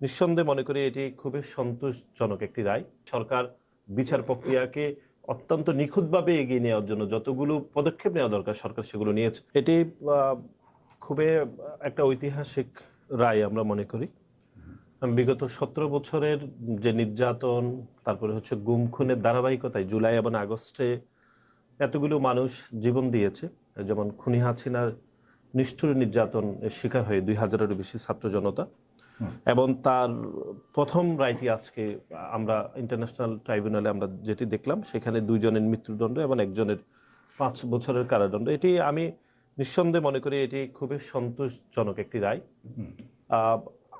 নিঃসন্দেহে মনে করি এটি খুবই সন্তোষজনক একটি রায়। সরকার বিচার প্রক্রিয়াকে অত্যন্ত নিখুঁতভাবে এগিয়ে নেওয়ার জন্য যতগুলো পদক্ষেপ নেওয়া দরকার, সরকার সেগুলো নিয়েছে। এটি খুবই একটা ঐতিহাসিক রায় আমরা মনে করি। বিগত সতেরো বছরের যে নির্যাতন, তারপরে হচ্ছে গুম খুনের ধারাবাহিকতায় জুলাই এবং আগস্টে এতগুলো মানুষ জীবন দিয়েছে। যেমন খুনি হাসিনার নিষ্ঠুর নির্যাতন শিকার হয়ে দুই হাজারেরও বেশি ছাত্র জনতা। এবং তার প্রথম রায়টি আজকে আমরা ইন্টারন্যাশনাল ট্রাইব্যুনালে আমরা যেটি দেখলাম সেখানে দুইজনের মৃত্যুদণ্ড এবং একজনের পাঁচ বছরের কারাদণ্ড। এটি আমি নিঃসন্দেহে মনে করি এটি খুবই সন্তোষজনক একটি রায়। আহ,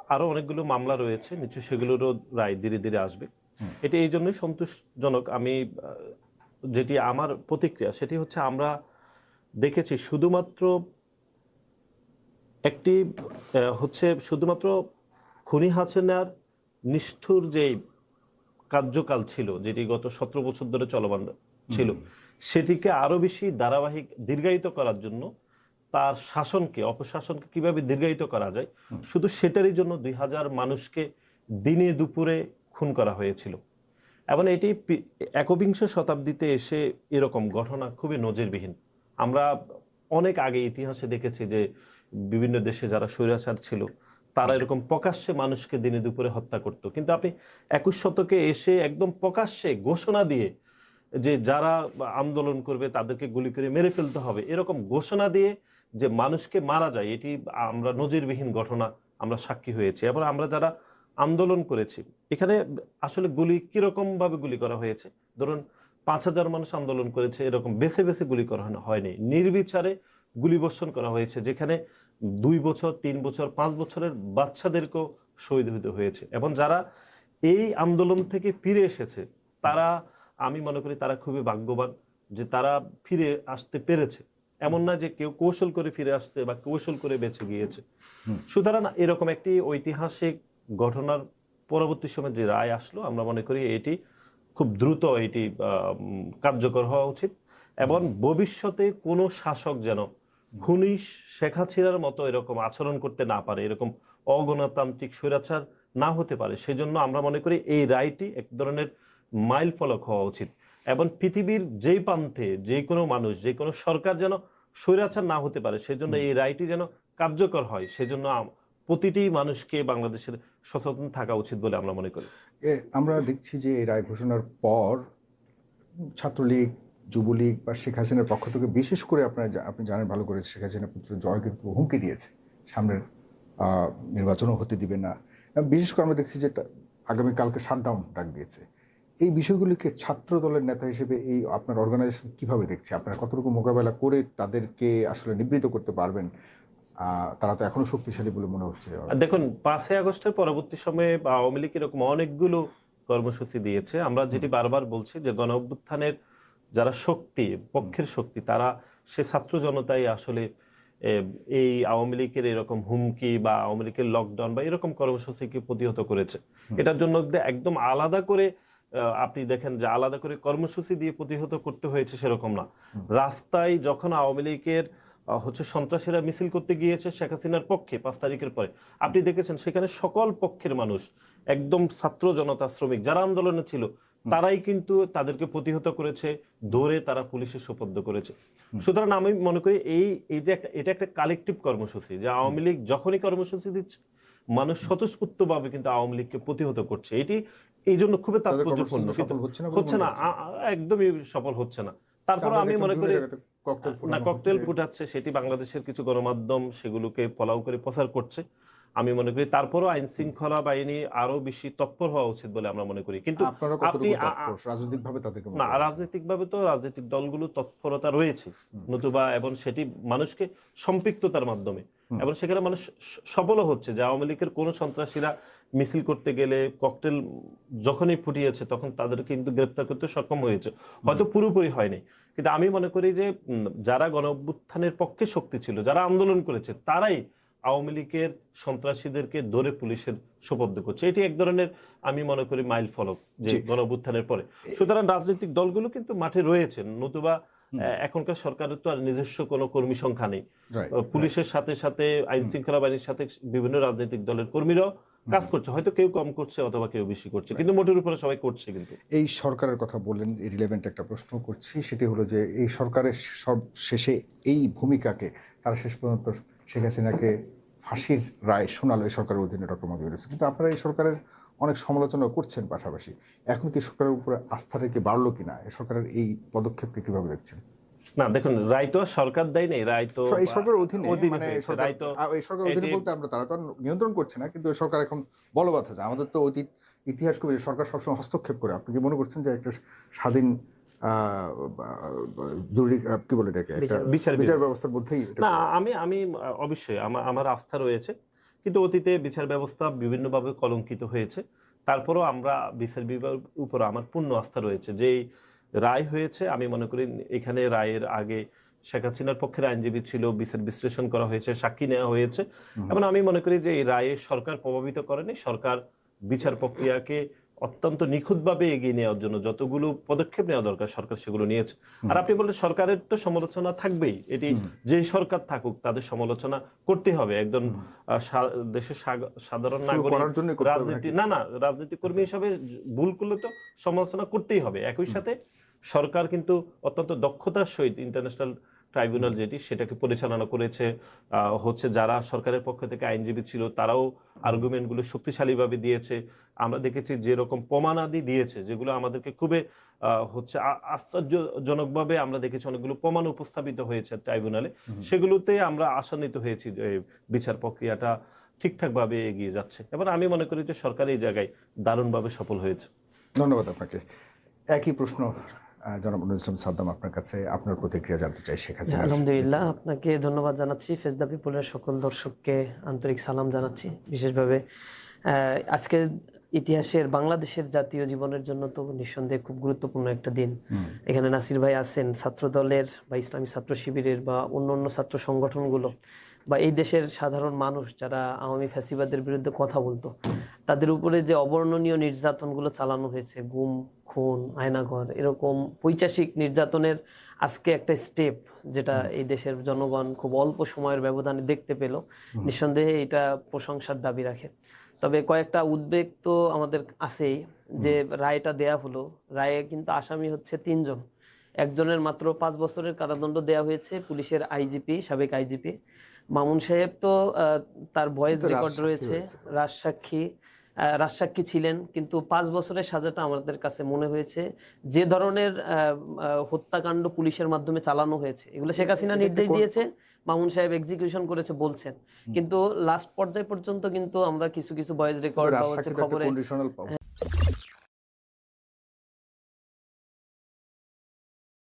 আরও অনেকগুলো মামলা রয়েছে নিশ্চয়ই সেগুলোরও রায় ধীরে ধীরে আসবে। এটি এই জন্যই সন্তোষজনক আমি যেটি আমার প্রতিক্রিয়া সেটি হচ্ছে আমরা দেখেছি শুধুমাত্র একটি হচ্ছে শুধুমাত্র খুনি হাসিনার নিষ্ঠুর যে কার্যকাল ছিল যেটি গত সতেরো বছর ধরে চলমান ছিল সেটিকে আরও বেশি ধারাবাহিক দীর্ঘায়িত করার জন্য তার শাসনকে অপশাসনকে কীভাবে দীর্ঘায়িত করা যায় শুধু সেটারই জন্য দুই হাজার মানুষকে দিনে দুপুরে খুন করা হয়েছিল। এবং এটি একবিংশ শতাব্দীতে এসে এরকম ঘটনা খুবই নজিরবিহীন। আমরা অনেক আগে ইতিহাসে দেখেছি যে বিভিন্ন দেশে যারা স্বৈরাচার ছিল তারা এরকম প্রকাশ্যে মানুষকে দিনে দুপুরে হত্যা করত। কিন্তু আপনি একুশ শতকে এসে একদম প্রকাশ্যে ঘোষণা দিয়ে যে যারা আন্দোলন করবে তাদেরকে গুলি করে মেরে ফেলতে হবে এরকম ঘোষণা দিয়ে যে মানুষকে মারা যায় এটি আমরা নজিরবিহীন ঘটনা আমরা সাক্ষী হয়েছি। এবং আমরা যারা আন্দোলন করেছি এখানে আসলে গুলি কীরকম ভাবে গুলি করা হয়েছে? ধরুন পাঁচ হাজার মানুষ আন্দোলন করেছে এরকম বেছে বেছে গুলি করা হয়নি। নির্বিচারে গুলিবর্ষণ করা হয়েছে যেখানে দুই বছর তিন বছর পাঁচ বছরের বাচ্চাদেরকেও শহীদ হতে হয়েছে। এবং যারা এই আন্দোলন থেকে ফিরে এসেছে তারা আমি মনে করি তারা খুবই ভাগ্যবান যে তারা ফিরে আসতে পেরেছে। এমন না যে কেউ কৌশল করে ফিরে আসছে বা কৌশল করে বেঁচে গিয়েছে। সুতরাং এরকম একটি ঐতিহাসিক ঘটনার পরবর্তী সময় যে রায় আসলো আমরা মনে করি এটি খুব দ্রুত এটি কার্যকর হওয়া উচিত। এবং ভবিষ্যতে কোনো শাসক যেন খুনি শেখ হাসিনার মতো এরকম আচরণ করতে না পারে এরকম অগণতান্ত্রিক স্বৈরাচার না হতে পারে সেজন্য আমরা মনে করি এই রায়টি এক ধরনের মাইল ফলক হওয়া উচিত। এবং পৃথিবীর যেই প্রান্তে যে কোনো মানুষ যে কোনো সরকার যেন স্বৈরাচার না হতে পারে সেজন্য এই রায়টি যেন কার্যকর হয় সেজন্য প্রতিটি মানুষকে বাংলাদেশের সচেতন থাকা উচিত বলে আমরা মনে করি। এ, আমরা দেখছি যে এই রায় ঘোষণার পর ছাত্রলীগ যুবলীগ বা শেখ হাসিনার পক্ষ থেকে বিশেষ করে আপনারা আপনি জানেন ভালো করে, শেখ হাসিনা পুত্র জয় কিন্তু হুমকি দিয়েছে। সামনের নির্বাচনও হতে দিবে না। বিশেষ করে আমরা দেখছি যে আগামীকালকে শাটডাউন ডাক দিয়েছে। এই বিষয়গুলিকে ছাত্র দলের নেতা হিসেবে এই আপনার অর্গানাইজেশন কীভাবে দেখছে? আপনারা কতটুকু মোকাবেলা করে তাদেরকে আসলে নিবৃত করতে পারবেন? তারা তো এখনও শক্তিশালী বলে মনে হচ্ছে। দেখুন, পাঁচই আগস্টের পরবর্তী সময়ে আওয়ামী লীগ এরকম অনেকগুলো কর্মসূচি দিয়েছে। আমরা যেটি বারবার বলছি যে গণ অভ্যুত্থানের যারা শক্তি পক্ষের শক্তি তারা সে ছাত্র জনতাই আসলে এই আওয়ামী লীগের এরকম হুমকি বা আওয়ামী লীগের লকডাউন বা এরকম কর্মসূচিকে প্রতিহত করেছে। এটার জন্য একদম আলাদা করে আপনি দেখেন যে আলাদা করে কর্মসূচি দিয়ে প্রতিহত করতে হয়েছে সেরকম না। রাস্তায় যখন আওয়ামী লীগের হচ্ছে সন্ত্রাসীরা মিছিল করতে গিয়েছে শেখ হাসিনার পক্ষে পাঁচ তারিখের পরে। আপনি দেখেছেন সেখানে সকল পক্ষের মানুষ একদম ছাত্র জনতা শ্রমিক যারা আন্দোলনে ছিল তারাই কিন্তু তাদেরকে প্রতিহত করেছে ধরে তারা পুলিশের সোপর্দ করেছে। সুতরাং আমি মনে করি এই এই যে একটা এটা একটা কালেকটিভ কর্মসূচি যে আওয়ামী লীগ যখনই কর্মসূচি দিচ্ছে মানুষ স্বতঃস্ফূর্তভাবে কিন্তু আওয়ামী লীগকে প্রতিহত করছে। এটি এই জন্য খুবই তাৎপর্যপূর্ণ হচ্ছে না একদমই সফল হচ্ছে না। তারপর আমি মনে করি না ককটেল ফুটাচ্ছে সেটি বাংলাদেশের কিছু গণমাধ্যম সেগুলোকে ফলাও করে প্রচার করছে। আমি মনে করি তারপরও আইন শৃঙ্খলা বাহিনী আরও বেশি তৎপর হওয়া উচিত বলে আমরা মনে করি। কিন্তু আপনি রাজনৈতিকভাবে তাদেরকে না মোকাবেলা রাজনৈতিকভাবে তো রাজনৈতিক দলগুলো তৎপরতা রয়েছে। নতুবা এবং সেটি মানুষকে সম্পৃক্ততার মাধ্যমে। এবং সেখানে মানুষ সফলও হচ্ছে যে আওয়ামী লীগের কোনো সন্ত্রাসীরা মিছিল করতে গেলে ককটেল যখনই ফুটিয়েছে তখন তাদের কিন্তু গ্রেপ্তার করতে সক্ষম হয়েছে। হয়তো পুরোপুরি হয়নি। কিন্তু আমি মনে করি যে যারা গণ পক্ষে শক্তি ছিল যারা আন্দোলন করেছে তারাই আওয়ামী লীগের সন্ত্রাসীদেরকে ধরে পুলিশের সোপর্দ করছে। এটি এক ধরনের আমি মনে করি মাইল ফলক যে জি। গণ পরে। সুতরাং রাজনৈতিক দলগুলো কিন্তু মাঠে রয়েছে নতুবা এখনকার সরকারের তো আর নিজস্ব কোনো কর্মী সংখ্যা নেই। পুলিশের সাথে সাথে আইন শৃঙ্খলা বাহিনীর সাথে বিভিন্ন রাজনৈতিক দলের কর্মীরাও কাজ করছে। হয়তো কেউ কম করছে অথবা কেউ বেশি করছে কিন্তু মোটের উপরে সবাই করছে কিন্তু। এই সরকারের কথা বললেন রিলেভেন্ট একটা প্রশ্ন করছি সেটি হলো যে এই সরকারের সব শেষে এই ভূমিকাকে তারা শেষ পর্যন্ত শেখ হাসিনাকে ফাঁসির রায় শোনালো এই সরকারের অধীনে ডক্টর মোহাম্মদ ইউনুস কিন্তু আপনারা এই সরকারের অনেক সমালোচনা করছেন পাশাপাশি। এখন কি সরকারের উপরে আস্থাটা কি বাড়লো কিনা? এই সরকারের এই পদক্ষেপকে কীভাবে দেখছেন? না দেখুন রায় তো সরকার দেয় নেই রায় তো এই সরকারের অধীনে অধীনে মানে রায় তো এই সরকারের অধীনে বলতে আমরা তারা তো নিয়ন্ত্রণ করছে না কিন্তু সরকার এখন বলবৎ আছে। আমাদের তো অতীত ইতিহাস কবি সরকার সবসময় হস্তক্ষেপ করে। আপনি কি মনে করছেন যে একটা স্বাধীন জরুরি কি বলে এটাকে? বিচার বিচার ব্যবস্থার মধ্যেই না আমি আমি অবশ্যই আমার আমার আস্থা রয়েছে। কিন্তু অতীতে বিচার ব্যবস্থা বিভিন্নভাবে কলঙ্কিত হয়েছে। তারপরও আমরা বিচার বিভাগের উপর আমার পূর্ণ আস্থা রয়েছে। যেই রায় হয়েছে আমি মনে করি এখানে রায়ের আগে শেখ হাসিনার পক্ষের আইনজীবী ছিল বিচার বিশ্লেষণ করা হয়েছে সাক্ষী নেওয়া হয়েছে। এবং আমি মনে করি যে এই রায়ে সরকার প্রভাবিত করেনি। সরকার বিচার প্রক্রিয়াকে অত্যন্ত নিখুঁতভাবে এগিয়ে নেওয়ার জন্য যতগুলো পদক্ষেপ নেওয়া দরকার সরকার সেগুলো নিয়েছে। আর আপনি বললেন সরকারের তো সমালোচনা থাকবেই। এটি যে সরকার থাকুক তাদের সমালোচনা করতে হবে। একজন দেশের সাধারণ নাগরিক রাজনীতি না না রাজনীতি কর্মী হিসাবে ভুল করলে তো সমালোচনা করতেই হবে। একই সাথে সরকার কিন্তু অত্যন্ত দক্ষতার সহিত ইন্টারন্যাশনাল ট্রাইব্যুনাল যেটি সেটাকে পরিচালনা করেছে হচ্ছে যারা সরকারের পক্ষ থেকে আইনজীবী ছিল তারাও আর্গুমেন্টগুলো শক্তিশালীভাবে দিয়েছে। আমরা দেখেছি যেরকম প্রমাণাদি দিয়েছে যেগুলো আমাদেরকে খুবই হচ্ছে আশ্চর্যজনকভাবে আমরা দেখেছি অনেকগুলো প্রমাণ উপস্থাপিত হয়েছে ট্রাইব্যুনালে। সেগুলোতে আমরা আশান্বিত হয়েছি যে বিচার প্রক্রিয়াটা ঠিকঠাকভাবে এগিয়ে যাচ্ছে। এবার আমি মনে করি যে সরকার এই জায়গায় দারুণভাবে সফল হয়েছে। ধন্যবাদ আপনাকে। একই প্রশ্ন আহ, জনাব নুরুল ইসলাম সাদ্দাম আপনার কাছে আপনার প্রতিক্রিয়া জানতে চাই শেখ হাসিনা আলহামদুলিল্লাহ আপনাকে ধন্যবাদ জানাচ্ছি। ফেস দ্য পিপলের সকল দর্শককে আন্তরিক সালাম জানাচ্ছি। বিশেষভাবে আহ, আজকের ইতিহাসের বাংলাদেশের জাতীয় জীবনের জন্য তো নিঃসন্দেহে খুব গুরুত্বপূর্ণ একটা দিন। এখানে নাসির ভাই আছেন ছাত্র দলের বা ইসলামী ছাত্র শিবিরের বা অন্য অন্য ছাত্র সংগঠনগুলো বা এই দেশের সাধারণ মানুষ যারা আওয়ামী ফ্যাসিবাদের বিরুদ্ধে কথা বলতো তাদের উপরে যে অবর্ণনীয় নির্যাতনগুলো চালানো হয়েছে গুম খুন আয়নাঘর এরকম পৈচাসিক নির্যাতনের আজকে একটা স্টেপ যেটা এই দেশের জনগণ খুব অল্প সময়ের ব্যবধানে দেখতে পেল। নিঃসন্দেহে এটা প্রশংসার দাবি রাখে। তবে কয়েকটা উদ্বেগ তো আমাদের আছেই যে রায়টা দেয়া হলো। রায়ে কিন্তু আসামি হচ্ছে তিনজন। একজনের মাত্র পাঁচ বছরের কারাদণ্ড দেয়া হয়েছে পুলিশের আইজিপি সাবেক আইজিপি। মামুন সাহেব তো আহ, তার ভয়েস রেকর্ড রয়েছে। রাজসাক্ষী রাজসাক্ষী ছিলেন কিন্তু পাঁচ বছরের সাজাটা আমাদের কাছে মনে হয়েছে যে ধরনের হত্যাকাণ্ড পুলিশের মাধ্যমে চালানো হয়েছে এগুলো শেখ হাসিনা নির্দেশ দিয়েছে মামুন সাহেব এক্সিকিউশন করেছে বলছেন কিন্তু লাস্ট পর্যায় পর্যন্ত কিন্তু আমরা কিছু কিছু ভয়েস রেকর্ড খবরে